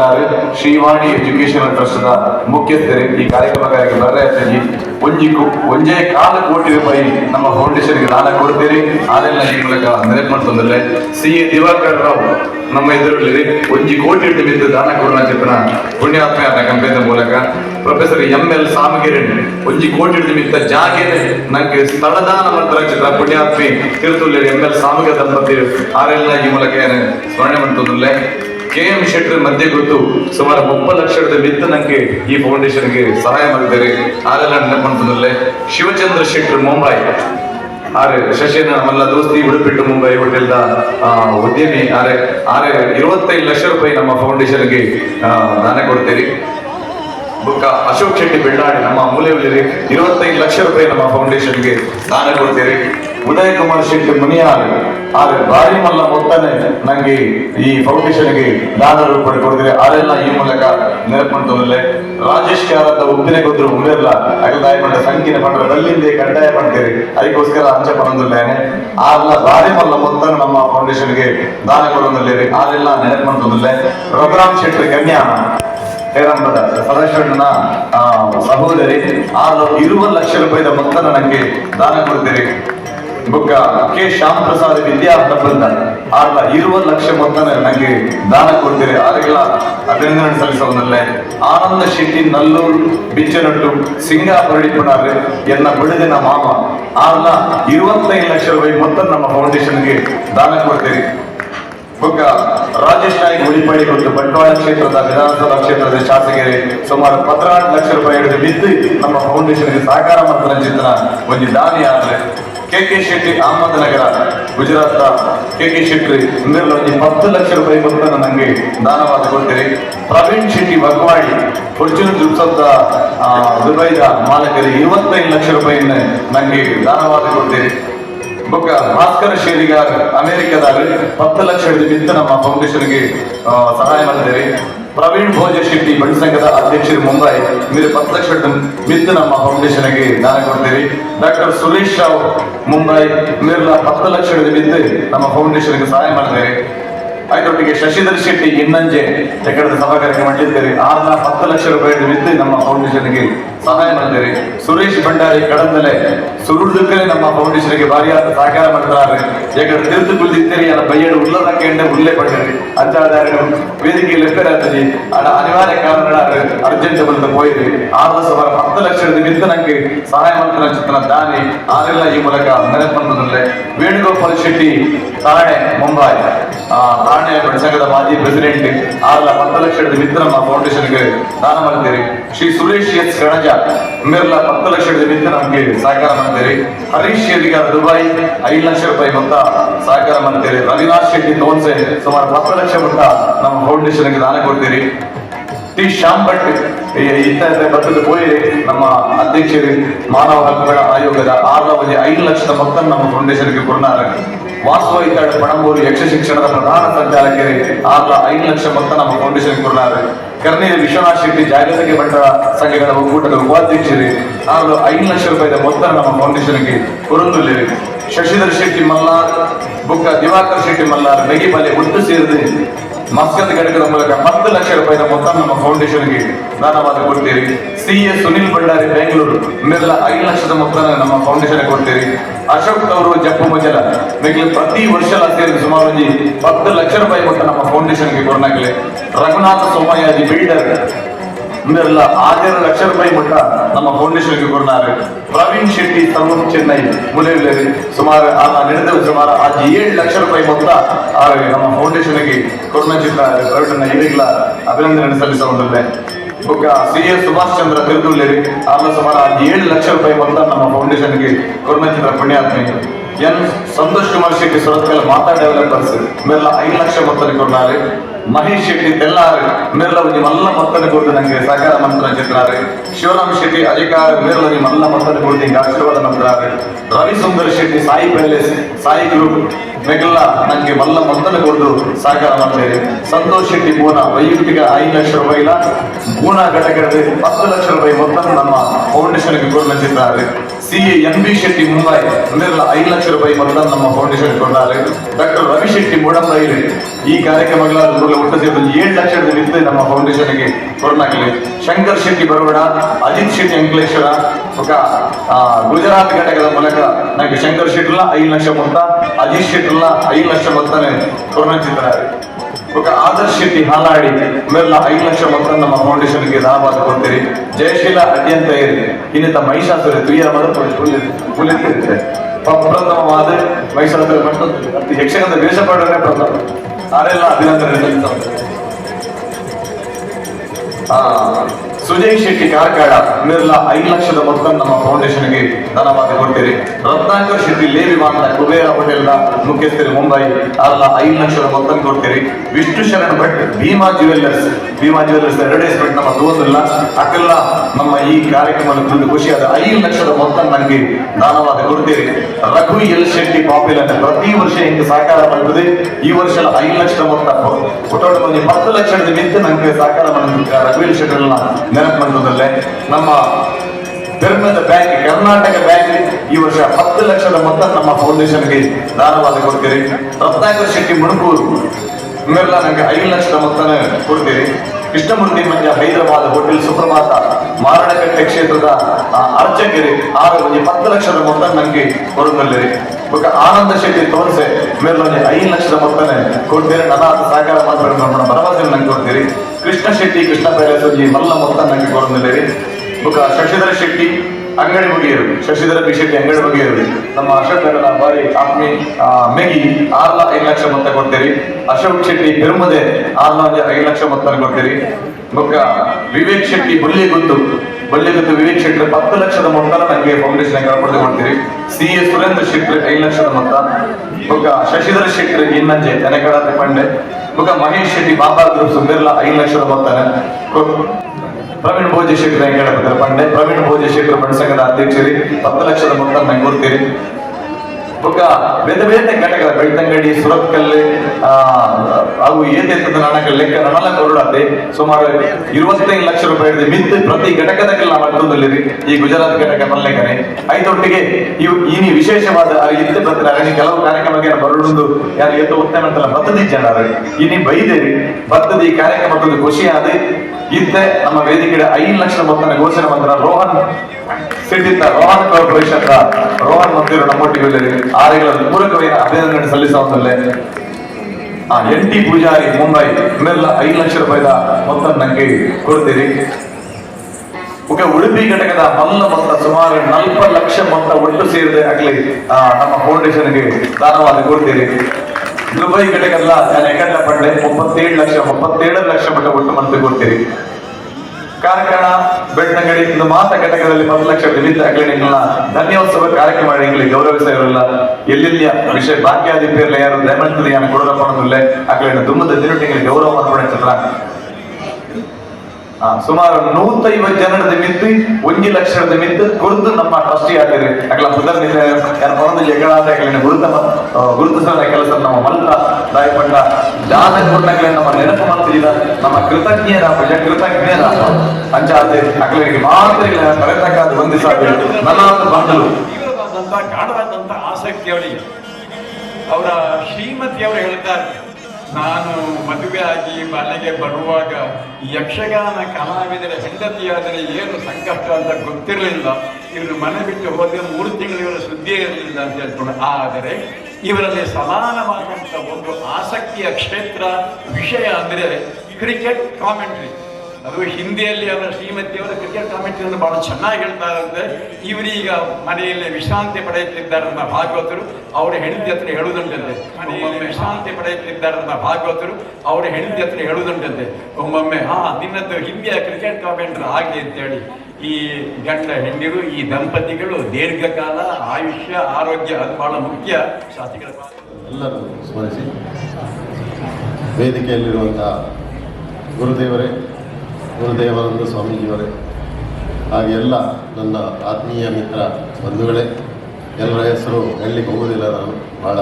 ಕೊಡ್ತಿದ್ದಾರೆ Shrivani educational trust the ಮುಖ್ಯಸ್ಥರು. ಈ ಕಾರ್ಯಕ್ರಮಕ್ಕೆ ಬರ್ರೆ ಅತ್ತಜಿ ಒಂಜಿ ಕು- ಒಂಜೇ ಕಾಲು ಕೋಟಿ ರೂಪಾಯಿ ನಮ್ಮ ಫೌಂಡೇಶನ್ಗೆ ದಾನ ಕೊಡ್ತೀರಿ. ಅದೆಲ್ಲ ಈ ಮೂಲಕ ನೆನಪು ಮಾಡ್ತಂದ್ರೆ ಸಿ. ಎ. ದಿವಾಕರ್ ರಾವ್ ನಮ್ಮ ಎದುರಲ್ಲಿ ಒಂಜಿ ಕೋಟಿ ಇಟ್ಟು ಬಿದ್ದು ದಾನ ಕೊಡೋಣ ಚಿತ್ರನ ಪುಣ್ಯಾತ್ಮ ಅನ್ನ ಕಂಪೆನಿ ಮೂಲಕ ಪ್ರೊಫೆಸರ್ ಎಂ. ಎಲ್. ಸಾಮಗಿರಣ್ ಒಂಜಿ ಕೋಟಿ ಇಟ್ಟು ಮಿತ್ತ ಜಾಗೇನೆ ನಂಗೆ ಸ್ಥಳದಾನ ಮಂತ್ರ ಚಿತ್ರ ಪುಣ್ಯಾತ್ಮಿ ತಿರುತುಲ್ಲೆ ಎಂ. ಎಲ್. ಸಾಮಗ ದಂಪತಿ ಆರೆಲ್ಲ ಈ ಮೂಲಕ ಏನು ಸ್ಮರಣೆ ಮಾಡ್ತಂದ್ರೆ ಕೆ ಎಂ ಶೆಟ್ಟರ್ ಮಧ್ಯೆ ಗೊತ್ತು ಸುಮಾರು ಮುಪ್ಪ ಲಕ್ಷದ ಮಿತ್ತ ನಂಗೆ ಈ ಫೌಂಡೇಶನ್ಗೆ ಸಹಾಯ ಮಾಡಿದ್ದಾರೆ. ಆಗಲ್ಲ ನೆನಪಂತದಲ್ಲೇ ಶಿವಚಂದ್ರ ಶೆಟ್ಟರ್ ಮುಂಬೈ. ಆರೆ ಶಶಿನ ನಮ್ಮೆಲ್ಲ ದೋಸ್ತಿ ಉಡುಪಿಟ್ಟು ಮುಂಬೈ ಹೋಟೆಲ್ದ ಉದ್ಯಮಿ. ಆರೆ ಆರೆ ಇರುವತ್ತೈದು ಲಕ್ಷ ರೂಪಾಯಿ ನಮ್ಮ ಫೌಂಡೇಶನ್ಗೆ ದಾನ ಕೊಡ್ತೀರಿ. ಬುಕ್ಕ ಅಶೋಕ್ ಶೆಟ್ಟಿ ಬೆಳ್ಳಾಡಿ ನಮ್ಮ ಮೂಲೆಯಲ್ಲಿ ಇರುವತ್ತೈದು ಲಕ್ಷ ರೂಪಾಯಿ ನಮ್ಮ ಫೌಂಡೇಶನ್ಗೆ ದಾನ ಕೊಡ್ತೀರಿ. ಉದಯ್ ಕುಮಾರ್ ಶೆಟ್ಟಿ ಮುನಿಯಾರ್, ಆದ್ರೆ ಬಾರಿ ಮಲ್ಲ ಮೊತ್ತನೆ ನಂಗೆ ಈ ಫೌಂಡೇಶನ್ಗೆ ದಾನ ರೂಪಾಯಿ ಕೊಡ್ತೀರಿ ಅದೆಲ್ಲ ಈ ಮೂಲಕ ನೆನಪಂತಂದ್ರೆ ರಾಜೇಶ್ ಕ್ಯಾರದ ಉಪ್ಪಿನ ಗೊದ್ರು ಉಮೇರ್ಲ ಅಗದಾಯ ಪಂಡ ಸಂಖ್ಯೆ ಪಂಡ ಬಲ್ಲಿಂದೆ ಕಡ್ಡಾಯ ಮಾಡ್ತೀರಿ ಅದಕ್ಕೋಸ್ಕರ ಅಂಚೆ ಕೊಡೊಂದುಲ್ಲೆನೆ ಆಲ್ಲ ಬಾರಿ ಮಲ್ಲ ಮೊತ್ತ ನಮ್ಮ ಫೌಂಡೇಶನ್ಗೆ ದಾನ ಕೊಡೊಂದಿಲ್ಲ ಆರೆಲ್ಲ ನೆನಪಂತದಲ್ಲೇ ರಘುರಾಮ್ ಶೆಟ್ಟಿ ಕನ್ಯಾ ಹೇರಂಬದ ಸಹೋದರಿ ಆರು ಇರುವ ಲಕ್ಷ ರೂಪಾಯಿದ ಮೊತ್ತನ ನಂಗೆ ದಾನ ಕೊಡ್ತೀರಿ ಬುಕ್ಕ ಕೆ. ಶ್ಯಾಮ್ ಪ್ರಸಾದ್ ವಿದ್ಯಾರ್ಥಿ ಪ್ರಬಂಧ ಆರ್ಲ ಇರುವ ಲಕ್ಷ ಮೊತ್ತ ನನಗೆ ದಾನ ಕೊಡ್ತೀರಿ. ಆರಿಗೆಲ್ಲ ಅಭಿನಂದನೆ ಸಲ್ಲಿಸೋದಲ್ಲೇ ಆನಂದ ಶೆಟ್ಟಿ ನಲ್ಲೂರು, ಬಿಚ್ಚನಟ್ಟು ಸಿಂಗಾಪುರಡಿ ಪುನಾರ್ ಎನ್ನ ಬಿಡದಿನ ಮಾಮ. ಆರ್ಲ ಇರುವತ್ತೈದು ಲಕ್ಷ ರೂಪಾಯಿ ಮೊತ್ತ ನಮ್ಮ ಫೌಂಡೇಶನ್ಗೆ ದಾನ ಕೊಡ್ತೀರಿ. ಬುಕ್ಕ ರಾಜೇಶ್ ನಾಯ್ಕ್ ಉಳಿಪಾಡಿ ಮತ್ತು ಬಂಟ್ವಾಳ ಕ್ಷೇತ್ರದ ವಿಧಾನಸಭಾ ಕ್ಷೇತ್ರದ ಶಾಸಕರಿಗೆ ಸುಮಾರು ಹದಿನಾಲ್ಕು ಲಕ್ಷ ರೂಪಾಯಿ ಹಿಡಿದು ಬಿದ್ದು ನಮ್ಮ ಫೌಂಡೇಶನ್ಗೆ ಸಹಕಾರ ಮಾಡ್ತಾರೆ ಚಿತ್ರ ಒಂದು ದಾನಿ ಆದ್ರೆ K K Shetty Ahmednagar Gujarat K K Shetty ಇಂದ್ರಲ್ಲಿ ಹತ್ತು ಲಕ್ಷ ರೂಪಾಯಿ ಮೊತ್ತ ನನಗೆ ದಾನವಾದ ಕೊಡ್ತೀರಿ ಪ್ರವೀಣ್ ಶೆಟ್ಟಿ, ಬಗ್ವಾಡಿ ಫಾರ್ಚೂನರ್ ಜುಪ್ಸದ ದುಬೈದ ಮಾಲಕರಿ ಇರುವತ್ತೈದು ಲಕ್ಷ ರೂಪಾಯಿಯನ್ನು ನನಗೆ ದಾನವಾದ ಕೊಡ್ತೀರಿ ಬೊಕ್ಕ ಭಾಸ್ಕರ ಶೇರಿಗಾರ್ ಅಮೆರಿಕದಾಗ ಹತ್ತು ಲಕ್ಷ ಬಿದ್ದು ನಮ್ಮ ಫೌಂಡೇಶನ್ಗೆ ಸಹಾಯ ಮಾಡಿದ್ದೀರಿ. ಪ್ರವೀಣ್ ಭೋಜ ಶೆಟ್ಟಿ ಬಣ್ಣ ಸಂಘದ ಅಧ್ಯಕ್ಷರು ಮುಂಬೈ. ಇವರು ಪತ್ರ ಲಕ್ಷ ಬಿದ್ದು ನಮ್ಮ ಫೌಂಡೇಶನ್ಗೆ ದಾನ ಕೊಡ್ತೀರಿ ಡಾಕ್ಟರ್ ಸುರೇಶ್ ರಾವ್ ಮುಂಬೈ. ಇವರೆಲ್ಲ ಹತ್ತು ಲಕ್ಷ ಬಿದ್ದು ನಮ್ಮ ಫೌಂಡೇಶನ್ಗೆ ಸಹಾಯ ಮಾಡ್ತೀರಿ ಅದರೊಟ್ಟಿಗೆ ಶಶಿಧರ್ ಶೆಟ್ಟಿ, ಇನ್ನಂಜೆ ತೆಕ್ಕಡದ ಸಭಾ ಕಾರ್ಯಕ್ರಮ ಮಾಡಿದ್ದೇವೆ ಆರ್ನ ಹತ್ತು ಲಕ್ಷ ರೂಪಾಯಿ ಬಿದ್ದು ನಮ್ಮ ಫೌಂಡೇಶನ್ಗೆ ಸಹಾಯ ಮಾಡಿದ್ದೀರಿ ಸುರೇಶ್ ಭಂಡಾರಿ ಕಡಂದಲೆ ಸುರುಳುದಕ್ಕಲೆ ನಮ್ಮ ಫೌಂಡೇಶನ್ಗೆ ಭಾರಿಯಾದ ಸಹಕಾರ ಮಾಡ್ತಾರೆ ಯಾಕಂದ್ರೆ ತಿರುತು ಕುಳಿತಿದ್ದೀರಿ ಅಲ್ಲ ಬೈಯಡು ಉಲ್ಲದಕ್ಕೆ ಎಂಡೆ ಉಲ್ಲೆ ಪಡ್ಡಿರಿ ಅಂಚಾದಾರೆ ವೇದಿಕೆ ಲೆಕ್ಕರ ಆಗ್ತದೆ ಅಡ ಅನಿವಾರ್ಯ ಕಾರಣಗಳ ಅರ್ಜೆಂಟ್ ಬಂದು ಹೋಯಿರಿ ಆರು ಸುಮಾರು ಹತ್ತು ಲಕ್ಷ ಬಿದ್ದು ನಂಗೆ ಸಹಾಯ ಮಾಡ್ತಾರ ಚಿತ್ರ ದಾನಿ ಆರೆಲ್ಲ ಈ ಮೂಲಕ ನೆನಪಂತದಲ್ಲೇ ವೇಣುಗೋಪಾಲ್ ಶೆಟ್ಟಿ ಠಾಣೆ ಮುಂಬೈ ಆ, ಠಾಣೆ ಸಂಘದ ಮಾಜಿ ಪ್ರೆಸಿಡೆಂಟ್ ಆರಲ್ಲ ಹತ್ತು ಲಕ್ಷ ಹಿಡಿದು ಬಿದ್ದು ನಮ್ಮ ಫೌಂಡೇಶನ್ಗೆ ದಾನ ಮಾಡ್ತೀರಿ ಶ್ರೀ ಸುರೇಶ್ ಎಸ್ ಕಣಜ ಮೇರೆಲ್ಲ ಹತ್ತು ಲಕ್ಷ ನಮಗೆ ನಮ್ಗೆ ಸಹಕಾರ ಮಾಡ್ತೀರಿ. ಹರೀಶ್ ಶೆಟ್ಟಿಗೆ ಅದು ರೂಪಾಯಿ ಐದು ಲಕ್ಷ ರೂಪಾಯಿ ಮೊತ್ತ ಸಹಕಾರ ಮಾಡ್ತೀರಿ. ರವಿನಾಥ್ ಶೆಟ್ಟಿ ತೋನ್ಸೆ ಸುಮಾರು ಹತ್ತು ಲಕ್ಷ ಮೊತ್ತ ನಮ್ಮ ಫೌಂಡೇಶನ್ಗೆ ದಾನ ಕೊಡ್ತೀರಿ. ಟಿ ಶ್ಯಾಮ್ ಭಟ್ ಇತ್ತ ಬರ್ತದೆ ಬೋಯೆ ನಮ್ಮ ಅಧ್ಯಕ್ಷರು ಮಾನವ ಹಕ್ಕುಗಳ ಆಯೋಗದ ಒಂದು ಐದು ಲಕ್ಷದ ಮೊತ್ತ ನಮ್ಮ ಫೌಂಡೇಶನ್ಗೆ ಕೊಡ್ತಾರೆ. ವಾಸವ ಇದ್ದಾಳೆ ಪಣಂಬೂರು ಯಕ್ಷ ಶಿಕ್ಷಣದ ಪ್ರಧಾನ ಸಂಚಾಲಕರು ಆರ್ಲ ಐದು ಲಕ್ಷ ಮೊತ್ತ ನಮ್ಮ ಫೌಂಡೇಶನ್ ಕೊಡ್ತಾರೆ. ಕರ್ನೇರಿ ವಿಶ್ವನಾಥ್ ಶೆಟ್ಟಿ ಜಾಗತಿಕ ಬಂಡವಾಳ ಸಂಘಗಳ ಒಕ್ಕೂಟದ ಉಪಾಧ್ಯಕ್ಷರು ಆರ್ಲ ಐದು ಲಕ್ಷ ರೂಪಾಯಿದ ಮೊತ್ತ ನಮ್ಮ ಫೌಂಡೇಶನ್ಗೆ ಕೊರೊಂದುಲ್ಲಿರಿ ಶಶಿಧರ್ ಶೆಟ್ಟಿ ಮಲ್ಲಾರ್, ಬುಕ್ಕ ದಿವಾಕರ್ ಶೆಟ್ಟಿ ಮಲ್ಲಾರ್ ಮೆಗಿಮಲೆ ಒಟ್ಟು ಸೇರಿದು. ಮಸ್ಕತ್ ಘಟಕದ ಮೂಲಕ ಹತ್ತು ಲಕ್ಷ ರೂಪಾಯಿನ ಮೊತ್ತ ನಮ್ಮ ಫೌಂಡೇಶನ್ಗೆ ದಾನವಾದ ಕೊಡ್ತೀರಿ. C S Sunil Bhandari, Bengaluru. ಮೇಲೆಲ್ಲ ಐದು ಲಕ್ಷದ ಮೊತ್ತ ನಮ್ಮ ಫೌಂಡೇಶನ್ ಕೊಡ್ತೀರಿ. ಅಶೋಕ್ ಅವರು ಜಪ್ಪು ಮಜಲ. ಮಿಗಿಲು ಪ್ರತಿ ವರ್ಷ ಸೇರಿದ ಸುಮಾರು ಹತ್ತು ಲಕ್ಷ ರೂಪಾಯಿ ಮೊತ್ತ ನಮ್ಮ ಫೌಂಡೇಶನ್ಗೆ ಕೊಡಲಾಗಲಿ ರಘುನಾಥ ಸೋಮಯ್ಯಾಜಿ ಬಿಲ್ಡರ್. ಇಂದೆಲ್ಲ ಆರೇಳು ಲಕ್ಷ ರೂಪಾಯಿ ಮಟ್ಟ ನಮ್ಮ ಫೌಂಡೇಶನ್ಗೆ ಕೊಡ್ತಾರೆ. ಪ್ರವೀಣ್ ಶೆಟ್ಟಿ ತಮ್ಮ ಚೆನ್ನೈ ಮುಲೆಯಲ್ಲಿ ಸುಮಾರು ಆ ನಡೆದ ಸುಮಾರು ಆಜಿ ಏಳು ಲಕ್ಷ ರೂಪಾಯಿ ಮೊತ್ತ ಆ ನಮ್ಮ ಫೌಂಡೇಶನ್ಗೆ ಚಿತ್ರ ಹೊರಟನ್ನ ಏನಿಲ್ಲ ಅಭಿನಂದನೆ ಸಲ್ಲಿಸಿಕೊಂಡಿದ್ದೆ ಒಬ್ಬ ಸಿ ಎಸ್ ಸುಭಾಷ್ ಚಂದ್ರ ತಿರುಗುಲ್ಲೇರಿ ಆಗ ಸುಮಾರು ಏಳು ಲಕ್ಷ ರೂಪಾಯಿ ಮೊತ್ತ ನಮ್ಮ ಫೌಂಡೇಶನ್ಗೆ ಕೊರೋನಾ ಚಿತ್ರ ಪುಣ್ಯಾತ್ಮೆ. ಎನ್ ಸಂತೋಷ್ ಕುಮಾರ್ ಶೆಟ್ಟಿ, ಸುರತ್ಕಲ್ ಮಾತಾ ಡೆವಲಪರ್ಸ್ ಇವೆಲ್ಲ ಐದು ಲಕ್ಷ ಮೊತ್ತ ಕೊಡ್ತಾರೆ. ಮಹೇಶ್ ಶೆಟ್ಟಿ, ತೆಲ್ಲಾರು ಮೇರ್ಲ ಒಂದು ಮಲ್ಲ ಮೊತ್ತನ ಕೊಟ್ಟು ನಂಗೆ ಸಹಕಾರ ಮಂತ್ರ ಚಿತ್ರಾರೆ. ಶಿವರಾಮ್ ಶೆಟ್ಟಿ, ಅಧಿಕಾರ ಮೇರ್ಲ ಒಂದು ಮಲ್ಲ ಮೊತ್ತನ ಕೊಟ್ಟು ಹಿಂಗೆ ಆಶೀರ್ವಾದ ಮಂತ್ರಾರೆ. ರವಿ ಸುಂದರ್ ಶೆಟ್ಟಿ, ಸಾಯಿ ಪ್ಯಾಲೇಸ್, ಸಾಯಿ ಗ್ರೂಪ್ ಮೆಗಲ್ಲ ನನಗೆ ಮಲ್ಲ ಮತ್ತನ ಕೊಟ್ಟು ಸಹಕಾರ ಮಾಡ್ತೇವೆ ಸಂತೋಷ್ ಶೆಟ್ಟಿ, ಪೂನ, ವೈಯಕ್ತಿಕ ಐದು ಲಕ್ಷ ರೂಪಾಯಿಲ ಪೂನ ಘಟಕದಲ್ಲಿ ಹತ್ತು ಲಕ್ಷ ರೂಪಾಯಿ ಮೊತ್ತ ನಮ್ಮ ಫೌಂಡೇಶನ್ಗೆ ಕೊಟ್ಟು C N B Shetty Mumbai. ಒಂದೆಲ್ಲ ಐದು ಲಕ್ಷ ರೂಪಾಯಿ ಮೊತ್ತ ನಮ್ಮ ಫೌಂಡೇಶನ್ ಕೊಂಡಾರೆ ಡಾಕ್ಟರ್ ರವಿ ಶೆಟ್ಟಿ ಮೂಡಂಬೈಲಿ ಈ ಕಾರ್ಯಕ್ರಮಗಳ ಒಟ್ಟು ಸೇರಿ ಒಂದು ಏಳು ಲಕ್ಷದ ವಿತ್ತು ನಮ್ಮ ಫೌಂಡೇಶನ್ಗೆ ಕೊಡಲಾಗಲಿ ಶಂಕರ್ ಶೆಟ್ಟಿ ಬರೋಡ ಅಜಿತ್ ಶೆಟ್ಟಿ ಅಂಕಲೇಶ್ವರ ఒక ಗುಜರಾತ್ ಘಟಕದ ಮೂಲಕ ನನಗೆ ಶಂಕರ್ ಶೆಟ್ಟಿಲ ಐದು ಲಕ್ಷ ಮೊತ್ತ, ಅಜಿತ್ ಶೆಟ್ಟಿಲ ಐದು ಲಕ್ಷ ಮೊತ್ತನೇ ಕೊರಚಿದ್ದಾರೆ ఒక ಆದರ್ಶ ಶೆಟ್ಟಿ ಹಾಲಾಡಿ ಇವೆಲ್ಲ ಐದು ಲಕ್ಷ ಮಕ್ಕಳು ನಮ್ಮ ಫೌಂಡೇಶನ್ಗೆ ಲಾಭ ಕೊಡ್ತೀರಿ ಜಯಶೀಲ ಅತ್ಯಂತ ಅಂತ ಇರಿ ಇನ್ನಿತ ಮಹಿಷಾಸುರ ತುಯ್ಯರ ಮದ ಉಳಿದಿರುತ್ತೆ ಪ್ರಪ್ರಥಮವಾದ ಮಹಿಷಾಸುರ ಮತ್ತು ಯಕ್ಷಗಾನದ ವೇಷ ಪಾಡೋರೇ ಪ್ರಥಮ. ಆರೆಲ್ಲ ಅಭಿನಂದನೆ ಹಾ ಸುಜಯ್ ಶೆಟ್ಟಿ ಕಾರ್ಕಳ ಇವರೆಲ್ಲ ಐದು ಲಕ್ಷದ ಮೊತ್ತ ನಮ್ಮ ಫೌಂಡೇಶನ್ಗೆ ಧನವಾದ ಕೊಡ್ತೀರಿ. ರತ್ನಾಕರ್ ಶೆಟ್ಟಿ ಲೇವಿ ಮಾತ್ರ ಕುಬೇರ ಹೋಟೆಲ್ನ ಮುಖ್ಯಸ್ಥರು ಮುಂಬೈ ಅಲ್ಲ ಐದು ಲಕ್ಷದ ಮೊತ್ತ ಕೊಡ್ತೀರಿ. Vishnu Sharan Bhat, Bhima jewellers Bhima jewellers advertisement ನಮ್ಮ ತೋರಿಸಿಲ್ಲ ಅಕ್ಕೆಲ್ಲ ನಮ್ಮ ಈ ಕಾರ್ಯಕ್ರಮದ ಕುರಿತು ಖುಷಿಯಾದ ಐದು ಲಕ್ಷದ ಮೊತ್ತ ನನಗೆ ದಾನವಾದ ಕೊಡ್ತೀರಿ ರಘು ಎಲ್ ಶೆಟ್ಟಿ ಪಾಪ್ಯುಲರ್ ಪ್ರತಿ ವರ್ಷ ಹಿಂಗೆ ಸಹಕಾರ ಮಾಡುತ್ತದೆ ಈ ವರ್ಷ ಐದು ಲಕ್ಷದ ಮೊತ್ತ ಒಟ್ಟೊಟ್ಟು ಮಂದಿ ಹತ್ತು ಲಕ್ಷದ ಮಿತ್ತು ನನಗೆ ಸಹಕಾರ ಮಾಡಿದ ಎಲ್ ಶೆಟ್ಟರ್ನ ನೆನಪು ಮಾಡ್ತದಲ್ಲೇ ನಮ್ಮ ಧರ್ಮದ ಬ್ಯಾಂಕ್, ಕರ್ನಾಟಕ ಬ್ಯಾಂಕ್ ಈ ವರ್ಷ ಹತ್ತು ಲಕ್ಷದ ಮೊತ್ತ ನಮ್ಮ ಫೌಂಡೇಶನ್ಗೆ ದಾನವಾದ ಕೊಡ್ತೀರಿ ರತ್ನಾಕರ್ ಶೆಟ್ಟಿ ಮುಣಕೂರು ಇವೆಲ್ಲ ನನಗೆ ಐದು ಲಕ್ಷದ ಮೊತ್ತನ ಕೊಡ್ತೀರಿ ಕೃಷ್ಣಮೂರ್ತಿ ಮಂಜ ಹೈದರಾಬಾದ್ ಹೋಟೆಲ್ ಸುಪ್ರಭಾತ ಮಾರಣಕಟ್ಟೆ ಕ್ಷೇತ್ರದ ಆ, ಅರ್ಚಕರಿ ಆಗ ಒಂದು ಹತ್ತು ಲಕ್ಷದ ಮೊತ್ತ ನನಗೆ ಕೊಡುತ್ತಲ್ಲಿರಿ ఒక ಆನಂದ ಶೆಟ್ಟಿ ತೋರಿಸೆ ಮೇಲೆ ಒಂದು ಐದು ಲಕ್ಷದ ಮೊತ್ತನೇ ಕೊಡ್ತೀರಿ ನನ್ನ ಅದು ಸಹಕಾರ ಮಾತ್ರ ನಮ್ಮ ಭರವಸೆ ನಂಗೆ ಕೊಡ್ತೀರಿ ಕೃಷ್ಣ ಶೆಟ್ಟಿ ಕೃಷ್ಣ ಪ್ಯಾಲೇಸ್ ಈ ಮಲ್ಲ ಮೊತ್ತ ನಂಗೆ ಕೊಡುತ್ತಲ್ಲಿರಿ ఒక ಶಶಿಧರ ಶೆಟ್ಟಿ ಅಂಗಡಿ ಮುಗಿಯರು ಶಶಿಧರ ಬಿ ಶೆಟ್ಟಿ ಅಂಗಡಿ ಮುಗಿಯರು ನಮ್ಮ ಅಶೋಕ್ ಅವರ ಬಾರಿ ಆತ್ಮಿ ಮೆಗಿ ಆರ್ಲ ಐದು ಲಕ್ಷ ಮೊತ್ತ ಕೊಡ್ತೀರಿ. ಅಶೋಕ್ ಶೆಟ್ಟಿ ಬೆರ್ಮದೆ ಆರ್ಲ ಐದು ಲಕ್ಷ ಮೊತ್ತ ಕೊಡ್ತೀರಿ. ಬೊಕ್ಕ ವಿವೇಕ್ ಶೆಟ್ಟಿ ಬುಲ್ಲಿಗುದ್ದು ಬುಲ್ಲಿಗುದ್ದು ವಿವೇಕ್ ಶೆಟ್ಟಿ ಹತ್ತು ಲಕ್ಷದ ಮೊತ್ತ ನನಗೆ ಫೌಂಡೇಶನ್ ಕಳ್ಪಡೆ ಕೊಡ್ತೀರಿ. ಸಿ ಎ ಸುರೇಂದ್ರ ಶೆಟ್ಟಿ ಐದು ಲಕ್ಷದ ಮೊತ್ತ. ಬೊಕ್ಕ ಶಶಿಧರ ಶೆಟ್ಟಿ ಇನ್ನಂಜೆ ತೆನೆಕಡ ಪಂಡೆ. ಬೊಕ್ಕ ಮಹೇಶ್ ಶೆಟ್ಟಿ ಬಾಬಾ ಗ್ರೂಪ್ ಸುಂದರ್ಲಾ ಐದು ಲಕ್ಷದ ಕೊಟ್ಟು ಪ್ರವೀಣ್ ಭೋಜಶೇಖರ್ ಹೆಂಗಡ ಪಂಡೆ? ಪ್ರವೀಣ್ ಭೋಜಶೇಖರ್ ಸಂಘದ ಅಧ್ಯಕ್ಷರಿ, ಹತ್ತು ಲಕ್ಷದ ಮೊತ್ತ ನಂಗೂರ್ತೀರಿ ಬುಕ್ಕ ಬೇರೆ ಬೇರೆ ಘಟಕದ ಬೆಳ್ತಂಗಡಿ, ಸುರತ್ಕಲ್ಲೆ ಅವು ಏನೇ ನನಗೆ ಲೆಕ್ಕ ನನ್ನಲ್ಲ ಕೊರಡಾತೆ. ಸುಮಾರು ಇರುವತ್ತೈದು ಲಕ್ಷ ರೂಪಾಯಿ ಮಿತ್ತು ಪ್ರತಿ ಘಟಕದಕ್ಕೆಲ್ಲ ಮಟ್ಟದಲ್ಲಿ ಈ ಗುಜರಾತ್ ಘಟಕ ಮಲ್ಲೆಕನೆ. ಐದೊಟ್ಟಿಗೆ ಇವು ಇನಿ ವಿಶೇಷವಾದ ಇತ್ತೆ ಬರ್ತಾರೆ. ಅರಣ್ಯ ಕೆಲವು ಕಾರ್ಯಕ್ರಮಕ್ಕೆ ಬರಡುವುದು ಯಾರು ಎತ್ತು ಉತ್ತಮ ಅಂತಲ್ಲ ಬತ್ತದಿ ಜನರು. ಇನಿ ಬೈದೇರಿ ಬತ್ತದ ಈ ಕಾರ್ಯಕ್ರಮಕ್ಕೊಂದು ಖುಷಿಯಾದ ಇತ್ತೆ ನಮ್ಮ ವೇದಿಕೆಯ ಐದು ಲಕ್ಷ ಮೊತ್ತನ ಘೋಷಣೆ ಮಂತ್ರ, ರೋಹನ್ ಸಿಟ್ಟಿದ್ದ ರೋಹನ್ ಕಾರ್ಪೊರೇಷನ್ ರೋಹನ್ ಮಂದಿರ ನಮ್ಮೊಟ್ಟಿಗೆ ಆರೆಗಳ ಪೂರಕమైన ಅಭಿನಂದನೆ ಸಲ್ಲಿಸುವಂತಲ್ಲೇ. ಆ ಎನ್ ಟಿ ಪೂಜಾರಿ ಮುಂಬೈ ಇವೆಲ್ಲ ಐದು ಲಕ್ಷ ರೂಪಾಯಿದ ಮೊತ್ತ ನಂಗೆ ಕೊಡ್ತೀರಿ. ಓಕೆ, ಉಡುಪಿ ಘಟಕದ ಮಲ್ಲ ಮೊತ್ತ ಸುಮಾರು ನಲ್ಪ ಲಕ್ಷ ಮೊತ್ತ ಒಟ್ಟು ಸೇರಿದೆ. ಆಗಲಿ ನಮ್ಮ ಫೌಂಡೇಶನ್ಗೆ ದಾನವಾದ ಕೊಡ್ತೀರಿ. ದುಬೈ ಘಟಕಲ್ಲ ನಾನು ಎಕಡ್ಲ ಪಡ್ಡೆ ಲಕ್ಷ ಮುಪ್ಪತ್ತೇಳು ಲಕ್ಷ ಮಟ್ಟ ಒಟ್ಟು ಮಂತ್ರಿ ಕೊಡ್ತೀರಿ ಕಾರ್ಯಕ್ರಮ ಬೆಳ್ತಂಗಡಿ ಇಂದು ಮಾತ ಘಟಕದಲ್ಲಿ ಹತ್ತು ಲಕ್ಷ ವಿವಿಧ ಅಗ್ಲಿಗಳ ಧನ್ಯೋತ್ಸವ ಕಾರ್ಯಕ್ರಮ ಗೌರವಿಸ ಇರಲಿಲ್ಲ ಎಲ್ಲೆಲ್ಲಿಯ ವಿಷಯ ಭಾಗ್ಯಾಧಿಪೇರ್ಲ ಯಾರು ದಯಮಂತ್ರಿ ಯಾರು ಕೊಡೋದಪ್ಪ ಅನ್ನೋದಿಲ್ಲ ಅಗ್ಲಿನ ದುಮ್ಮದ ದಿನಟಿಗೆ ಗೌರವ ಆ, ಸುಮಾರು ನೂತೈವತ್ತು ಜನರದ ಮಿತ್ತು ಒಂದು ಲಕ್ಷದ ಮಿತ್ತು ಕುರಿತು ನಮ್ಮ ಟ್ರಸ್ಟಿ ಆಗಿದೆ ಅಗಲ ಪುದರ್ ಯಾರು ಬರೋದು ಎಗಳಾದ ಗುರುತ ಆ, ಗುರುತಿಸಿದ ಕೆಲಸ ನಮ್ಮ ಮಲ್ತ ದಾಯಪಟ್ಟ ಜಾತ ಗುರುತಗಳೇ ನಮ್ಮ ನೆನಪು ಮಾಡ್ತೀರ ನಮ್ಮ ಕೃತಜ್ಞರ ಭಜ ಕೃತಜ್ಞರ ಅಂಚಾತೆ ಅಗಲಿಗೆ ಮಾತ್ರ ಕರೆತಕ್ಕಾದ ಬಂಧಲು ತೀವ್ರವಾದಂಥ ಗಾಢವಾದಂಥ ಆಸಕ್ತಿ ಅವರ ಅವರ ಶ್ರೀಮತಿಯವರು ಹೇಳ್ತಾರೆ ನಾನು ಮದುವೆ ಆಗಿ ಮನೆಗೆ ಬರುವಾಗ ಯಕ್ಷಗಾನ ಕಲಾವಿದರ ಹೆಂಡತಿಯಾದರೆ ಏನು ಸಂಕಷ್ಟ ಅಂತ ಗೊತ್ತಿರಲಿಲ್ಲ. ಇವರು ಮನೆ ಬಿಟ್ಟು ಹೋದ್ರೆ ಮೂರು ತಿಂಗಳು ಇವರ ಸುದ್ದಿಯೇ ಇರಲಿಲ್ಲ ಅಂತ ಹೇಳ್ಕೊಂಡು ಆದರೆ ಇವರಲ್ಲಿ ಸಮಾನವಾದಂಥ ಒಂದು ಆಸಕ್ತಿಯ ಕ್ಷೇತ್ರ ವಿಷಯ ಅಂದರೆ ಕ್ರಿಕೆಟ್ ಕಾಮೆಂಟ್ರಿ ಅದು ಹಿಂದಿಯಲ್ಲಿ ಅವರ ಶ್ರೀಮತಿಯವರ ಕ್ರಿಕೆಟ್ ಕಾಮೆಂಟ್ರಿಯನ್ನು ಬಹಳ ಚೆನ್ನಾಗಿ ಹೇಳ್ತಾರಂತೆ. ಇವರೀಗ ಮನೆಯಲ್ಲಿ ವಿಶ್ರಾಂತಿ ಪಡೆಯುತ್ತಿದ್ದಾರನ್ನ ಭಾಗವತರು, ಅವರ ಹೆಂಡತಿ ಹತ್ರ ಹೇಳುವುದುಂಟಂತೆ ಮನೆಯಲ್ಲಿ ವಿಶ್ರಾಂತಿ ಪಡೆಯುತ್ತಿದ್ದಾರನ್ನ ಭಾಗವತರು, ಅವರ ಹೆಂಡತಿ ಹತ್ರ ಹೇಳುವುದುಂಟಂತೆ ಒಮ್ಮೊಮ್ಮೆ ಹಾ, ನಿನ್ನದ್ದು ಹಿಂದಿಯ ಕ್ರಿಕೆಟ್ ಕಾಮೆಂಟ್ರಿ ಆಗಲಿ ಅಂತೇಳಿ ಈ ಗಂಡ ಹೆಂಡಿರು, ಈ ದಂಪತಿಗಳು ದೀರ್ಘಕಾಲ ಆಯುಷ್ಯ, ಆರೋಗ್ಯ ಅದು ಬಹಳ ಮುಖ್ಯ. ಶಾಸ್ತ್ರಿಗಳ. ಎಲ್ಲರೂ ಸ್ಮರಿಸಿ, ವೇದಿಕೆಯಲ್ಲಿರುವಂತಹ ಗುರುದೇವರೇ ಗುರುದೇವಾನಂದ ಸ್ವಾಮೀಜಿಯವರೇ ಹಾಗೆ ಎಲ್ಲ ನನ್ನ ಆತ್ಮೀಯ ಮಿತ್ರ ಬಂಧುಗಳೇ ಎಲ್ಲರ ಹೆಸರು ಹೇಳಲಿಕ್ಕೆ ಹೋಗೋದಿಲ್ಲ ನಾನು ಭಾಳ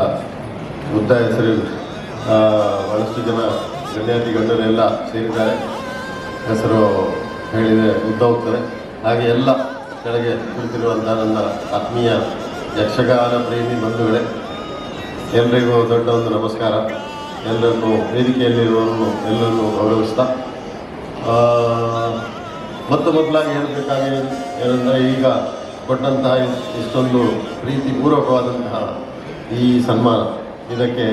ಉದ್ದ ಹೆಸರು ಆ, ಬಹಳಷ್ಟು ಜನ ಗಣ್ಯಾತಿ ಗಣ್ಯರೆಲ್ಲ ಸೇರಿದ್ದಾರೆ. ಹೆಸರು ಹೇಳಿದರೆ ಉದ್ದ ಹೋಗ್ತದೆ. ಹಾಗೆ ಎಲ್ಲ ಕೆಳಗೆ ಕುಳಿತಿರುವಂಥ ನನ್ನ ಆತ್ಮೀಯ ಯಕ್ಷಗಾನ ಪ್ರೇಮಿ ಬಂಧುಗಳೇ ಎಲ್ರಿಗೂ ದೊಡ್ಡ ಒಂದು ನಮಸ್ಕಾರ. ಎಲ್ಲರನ್ನು ವೇದಿಕೆಯಲ್ಲಿರುವವರನ್ನು ಎಲ್ಲರನ್ನು ಗೌರವಿಸ್ತಾ ಮೊತ್ತ ಮೊದಲಾಗಿ ಹೇಳಬೇಕಾಗಿ ಏನಂದರೆ ಈಗ ಕೊಟ್ಟಂತಹ ಇಷ್ಟೊಂದು ಪ್ರೀತಿಪೂರ್ವಕವಾದಂತಹ ಈ ಸನ್ಮಾನ. ಇದಕ್ಕೆ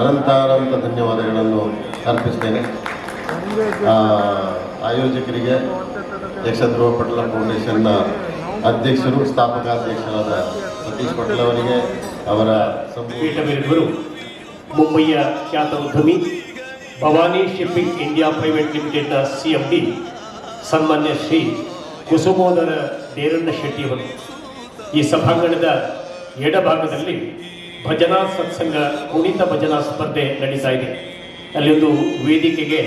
ಅನಂತಾನಂತ ಧನ್ಯವಾದಗಳನ್ನು ಅರ್ಪಿಸ್ತೇನೆ. ಆಯೋಜಕರಿಗೆ ಯಕ್ಷಧ್ರುವ ಪಟ್ಲ ಫೌಂಡೇಶನ್ನ ಅಧ್ಯಕ್ಷರು ಸ್ಥಾಪಕಾಧ್ಯಕ್ಷರಾದ ಸತೀಶ್ ಪಟ್ಲ ಅವರಿಗೆ ಅವರ ಸಂಪೀಠ ಪೀಠವಿರುವರು ಮುಂಬಯಿಯ ಖ್ಯಾತ ಉದ್ಯಮಿ Bhavani shipping India private limited C M D ಸನ್ಮಾನ್ಯ ಶ್ರೀ ಕುಸುಮೋದರ ದೇರಣ್ಣ ಶೆಟ್ಟಿಯವರು. ಈ ಸಭಾಂಗಣದ ಎಡಭಾಗದಲ್ಲಿ ಭಜನಾ ಸತ್ಸಂಗ ಕುಣಿತ ಭಜನಾ ಸ್ಪರ್ಧೆ ನಡೀತಾ ಇದೆ. ಒಂದು ವೇದಿಕೆಗೆ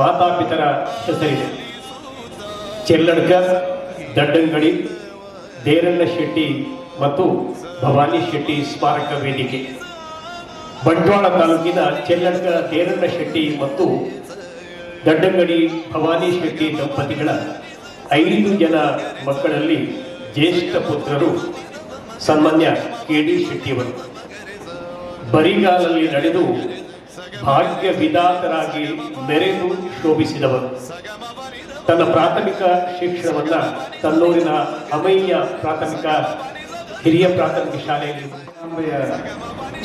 ಮಾತಾಪಿತರ ಹೆಸರಿದೆ. ಚೆಲ್ಲಡ್ಕ, ದಡ್ಡಂಗಡಿ, ದೇರಣ್ಣ ಶೆಟ್ಟಿ ಮತ್ತು ಭವಾನಿ ಶೆಟ್ಟಿ ಸ್ಮಾರಕ ವೇದಿಕೆ. ಬಂಟ್ವಾಳ ತಾಲೂಕಿನ ಚೆಲ್ಲಡ್ಕ ತೇರಣ್ಣ ಶೆಟ್ಟಿ ಮತ್ತು ದಡ್ಡಂಗಡಿ ಭವಾನಿ ಶೆಟ್ಟಿ ದಂಪತಿಗಳ ಐದು ಜನ ಮಕ್ಕಳಲ್ಲಿ ಜ್ಯೇಷ್ಠ ಪುತ್ರರು ಸನ್ಮಾನ್ಯ ಕೆ ಡಿ ಶೆಟ್ಟಿಯವರು. ಬರಿಗಾಲಲ್ಲಿ ನಡೆದು ಭಾಗ್ಯ ವಿಧಾತರಾಗಿ ಮೆರೆದು ಶೋಭಿಸಿದವರು. ತನ್ನ ಪ್ರಾಥಮಿಕ ಶಿಕ್ಷಣವನ್ನ ತನ್ನೂರಿನ ಅಮಯ್ಯ ಪ್ರಾಥಮಿಕ ಹಿರಿಯ ಪ್ರಾಥಮಿಕ ಶಾಲೆಯಲ್ಲಿ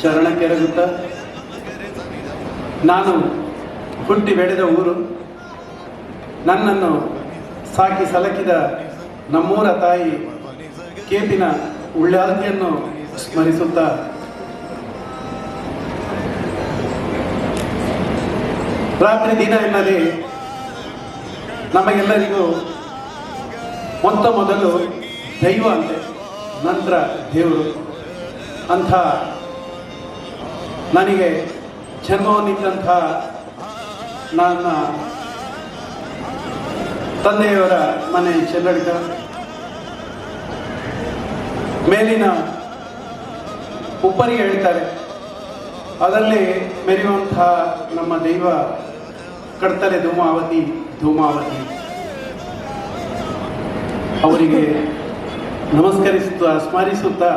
ಚರಣಕ್ಕೆರಗುತ್ತ ನಾನು ಹುಟ್ಟಿ ಬೆಳೆದ ಊರು. ನನ್ನನ್ನು ಸಾಕಿ ಸಲಕಿದ ನಮ್ಮೂರ ತಾಯಿ ಕೇಪಿನ ಉಳ್ಳಾಲ್ತಿಯನ್ನು ಸ್ಮರಿಸುತ್ತಾ. ರಾತ್ರಿ ದಿನ ಎನ್ನದೇ ನಮಗೆಲ್ಲರಿಗೂ ಮೊತ್ತ ಮೊದಲು ದೈವ ಅಂತೆ ನಂತರ ದೇವರು ಅಂಥ ನನಗೆ ಜನ್ಮವನ್ನಿದ್ದಂಥ ನನ್ನ ತಂದೆಯವರ ಮನೆ ಚೆನ್ನಡಿಗ, ಮೇಲಿನ ಉಪ್ಪರಿಗೆ ಹೇಳ್ತಾರೆ ಅದರಲ್ಲಿ ಮೆರೆಯುವಂಥ ನಮ್ಮ ದೈವ ಕಡ್ತಲೆ ಧೂಮಾವತಿ ಧೂಮಾವತಿ. ಅವರಿಗೆ ನಮಸ್ಕರಿಸುತ್ತಾ ಸ್ಮರಿಸುತ್ತಾ